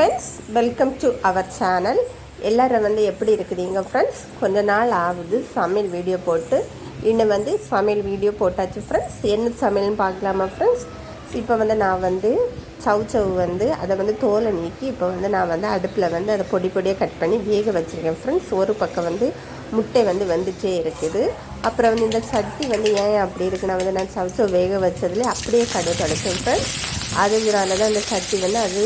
Friends welcome to our channel எல்லோரும் வந்து எப்படி இருக்குதுங்க ஃப்ரெண்ட்ஸ் கொஞ்ச நாள் ஆகுது சமையல் வீடியோ போட்டு. இன்னும் வந்து சமையல் வீடியோ போட்டாச்சு ஃப்ரெண்ட்ஸ் என்ன சமையல்னு பார்க்கலாமா ஃப்ரெண்ட்ஸ் இப்போ வந்து நான் வந்து சவு சவு வந்து அதை வந்து தோலை நீக்கி இப்போ வந்து நான் வந்து அடுப்பில் வந்து அதை பொடி பொடியாக கட் பண்ணி வேக வச்சுருக்கேன் ஃப்ரெண்ட்ஸ் ஒரு பக்கம் வந்து முட்டை வந்து வந்துட்டே இருக்குது. அப்புறம் வந்து இந்த சட்டி வந்து ஏன் அப்படி இருக்குன்னா வந்து நான் சவு சவு வேக வச்சதுலேயே அப்படியே கடை அடைச்சேன் ஃப்ரெண்ட்ஸ் அதுனால தான் அந்த சட்டி வந்து அது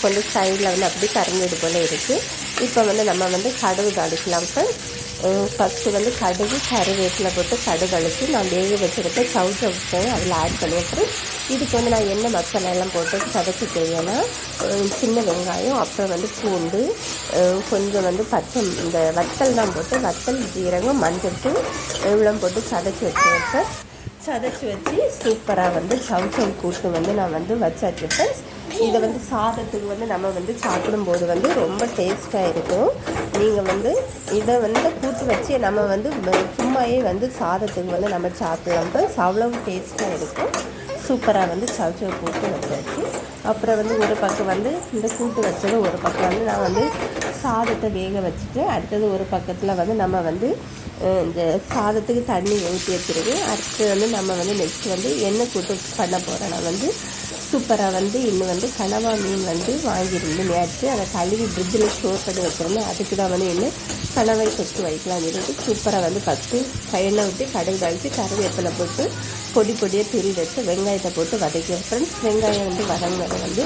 கொஞ்சம் சைடில் வந்து அப்படி கரைஞ்சது போல் இருக்குது இப்போ வந்து நம்ம வந்து கடுகு தாளிக்கலாம் ஃப்ரெண்ட்ஸ் ஃபஸ்ட்டு வந்து கடுகு கருவேப்பிலை போட்டு கடுகு அழிச்சு நான் வேக வச்சுருக்க சவு சவுக்கு அதில் ஆட் பண்ணிவிட்டு இதுக்கு வந்து நான் என்ன மசாலா எல்லாம் போட்டு சதைச்சி தேவைன்னா சின்ன வெங்காயம் அப்புறம் வந்து பூண்டு கொஞ்சம் வந்து பச்சை இந்த வத்தல் தான் போட்டு வத்தல் ஜீரகம் மஞ்சள் தூள் இவ்வளோ போட்டு சதைச்சி வச்சுருக்கேன் சதைச்சி வச்சு சூப்பராக வந்து சவு சவு கூட்டு வந்து நான் வந்து வச்சாச்சு ஃப்ரெண்ட்ஸ் இதை வந்து சாதத்துக்கு வந்து நம்ம வந்து சாப்பிடும்போது வந்து ரொம்ப டேஸ்ட்டாக இருக்கும். நீங்கள் வந்து இதை வந்து கூட்டு வச்சு நம்ம வந்து சும்மாயே வந்து சாதத்துக்கு வந்து நம்ம சாப்பிடலாம். ஃப்ரெண்ட்ஸ் அவ்வளவு டேஸ்ட்டாக இருக்கும். சூப்பராக வந்து சவு சவு கூட்டு வச்சாச்சு. அப்புறம் வந்து ஒரு பக்கம் வந்து இந்த கூட்டு வச்சது ஒரு பக்கம் வந்து நான் வந்து சாதத்தை வேக வச்சுட்டு அடுத்தது ஒரு பக்கத்தில் வந்து நம்ம வந்து இந்த சாதத்துக்கு தண்ணி ஊற்றி வச்சுருக்கேன் அடுத்து வந்து நம்ம வந்து நெக்ஸ்ட் வந்து எண்ணெய் கூட்டு பண்ண போகிறோன்னா வந்து சூப்பராக வந்து இன்னும் வந்து கனவா மீன் வந்து வாங்கியிருந்து நேற்று. அதை கழுவி ஃப்ரிட்ஜில் ஸ்டோர் பண்ணி வச்சுருந்தேன். அதுக்கு தான் வந்து இன்னும் கனவாய் ஃபஸ்ட்டு வைக்கலாம் சொல்லிட்டு சூப்பராக வந்து ஃபஸ்ட்டு எண்ணெய் விட்டு கடுகு தாளித்து கருவேப்பிலை போட்டு பொடி பொடியாக பிரி வச்சு வெங்காயத்தை போட்டு வதக்கி ஃப்ரெண்ட்ஸ் வெங்காயம் வந்து வதங்கினதை வந்து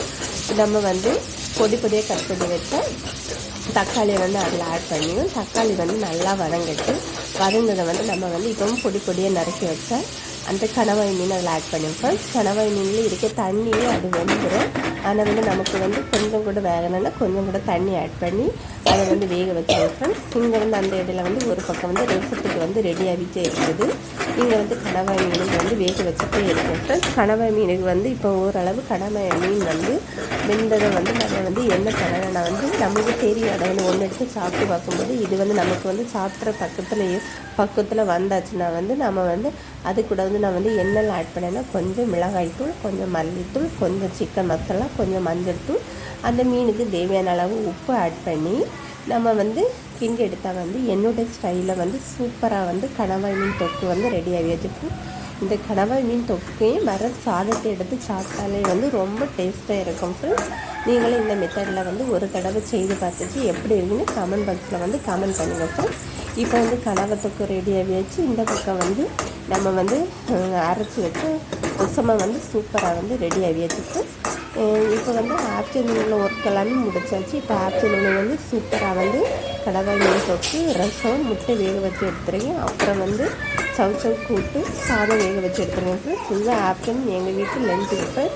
நம்ம வந்து பொடி பொடியாக கட் பண்ணி வச்சா தக்காளியை வந்து அதில் ஆட் பண்ணியும் தக்காளி வந்து நல்லா வதங்கிட்டு வதங்கினதை வந்து நம்ம வந்து இப்போவும் பொடி பொடியாக நறுக்கி வச்ச அந்த கணவாய் மீன் அதில் ஆட் பண்ணியிருப்போம் கணவாய் மீனில் இருக்க தண்ணியே அது வெந்துடும் ஆனால் வந்து நமக்கு வந்து கொஞ்சம் கூட வேகணும்னா கொஞ்சம் கூட தண்ணி ஆட் பண்ணி அதை வந்து வேக வச்சு வைப்பேன் இங்கே வந்து அந்த இடையில வந்து ஒரு பக்கம் வந்து ரெசிப்பிக்கு வந்து ரெடியாகிட்டே இருக்குது. இங்கே வந்து கணவாய் மீனுக்கு வந்து வேக வச்சுட்டே இருக்கேன் கணவாய் மீனுக்கு வந்து இப்போ ஓரளவு கணவாய் மீன் வந்து வெந்ததை வந்து நம்ம வந்து நமக்கு தெரியும். அதை வந்து ஒன்று எடுத்து சாப்பிட்டு பார்க்கும்போது இது வந்து நமக்கு வந்து சாப்பிட்ற பக்கத்துலேயே பக்கத்தில் வந்தாச்சுன்னா வந்து நம்ம வந்து அது கூட வந்து நான் வந்து எண்ணெயில் ஆட் பண்ணேன்னா கொஞ்சம் மிளகாய்த்தூள் கொஞ்சம் மல்லித்தூள் கொஞ்சம் சிக்கன் மசாலா கொஞ்சம் மஞ்சள் தூள் அந்த மீனுக்கு தேவையான அளவு உப்பு ஆட் பண்ணி நம்ம வந்து கிண்டி எடுத்தால் வந்து என்னுடைய ஸ்டைலில் வந்து சூப்பராக வந்து கணவாய் மீன் தொக்கு வந்து ரெடி வச்சுப்போம் இந்த கடவை மீன் தொக்கையும் வர சாதத்தை எடுத்து சாப்பிட்டாலே வந்து ரொம்ப டேஸ்ட்டாக இருக்கும் ஃப்ரெண்ட்ஸ் நீங்களும் இந்த மெத்தடில் வந்து ஒரு தடவை செய்து பார்த்துச்சு எப்படி இருக்குன்னு கமெண்ட் பாக்ஸில் வந்து கமெண்ட் பண்ணுங்கள் ஃப்ரெண்ட்ஸ் இப்போ வந்து கடவை தொக்கு ரெடியாகியாச்சு இந்த பக்கம் வந்து நம்ம வந்து அரைச்சி வச்சு உசமாக வந்து சூப்பராக வந்து ரெடி ஆகியாச்சு ஃப்ரெண்ட்ஸ் இப்போ வந்து ஆஃப்டர்நூனில் ஒர்க் எல்லாமே முடிச்சாச்சு. இப்போ ஆஃப்டர்நூனில் வந்து சூப்பராக வந்து கடவாய் மீன் தொட்டு ரசம் முட்டை வேக வச்சு எடுத்துருக்கேன் அப்புறம் வந்து சவு சவு கூட்டு சாதம் வேக வச்சு எடுத்துருக்கேன் ஃப்ரெண்ட்ஸ் ஃபுல்லாக ஆஃப்டர்நூன் எங்கள் வீட்டில் லஞ்ச் இருப்பேன்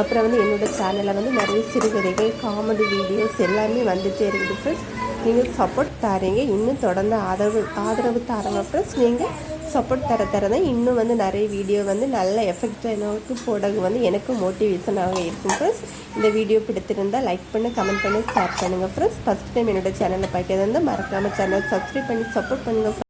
அப்புறம் வந்து என்னோடய சேனலில் வந்து நிறைய சிறுகதைகள் காமெடி வீடியோஸ் எல்லாமே வந்துகிட்டே இருக்குது ஃப்ரெண்ட்ஸ் நீங்கள் சப்போர்ட் தரீங்க. இன்னும் தொடர்ந்து ஆதரவு ஆதரவு தரவை ஃப்ரெண்ட்ஸ் நீங்கள் சப்போர்ட் தர தர தான் இன்னும் வந்து நிறைய வீடியோ வந்து நல்ல எஃபெக்டானவுக்கு போடகு வந்து எனக்கு மோட்டிவேஷனாக இருக்கும் ஃப்ரெண்ட்ஸ் இந்த வீடியோ பிடித்திருந்தால் லைக் பண்ணு கமெண்ட் பண்ணி ஷேர் பண்ணுங்கள் ஃப்ரெண்ட்ஸ் ஃபஸ்ட் டைம் என்னோடய சேனலை பார்க்கறது வந்து மறக்காமல் சேனல் சப்ஸ்கிரைப் பண்ணி சப்போர்ட் பண்ணுங்கள்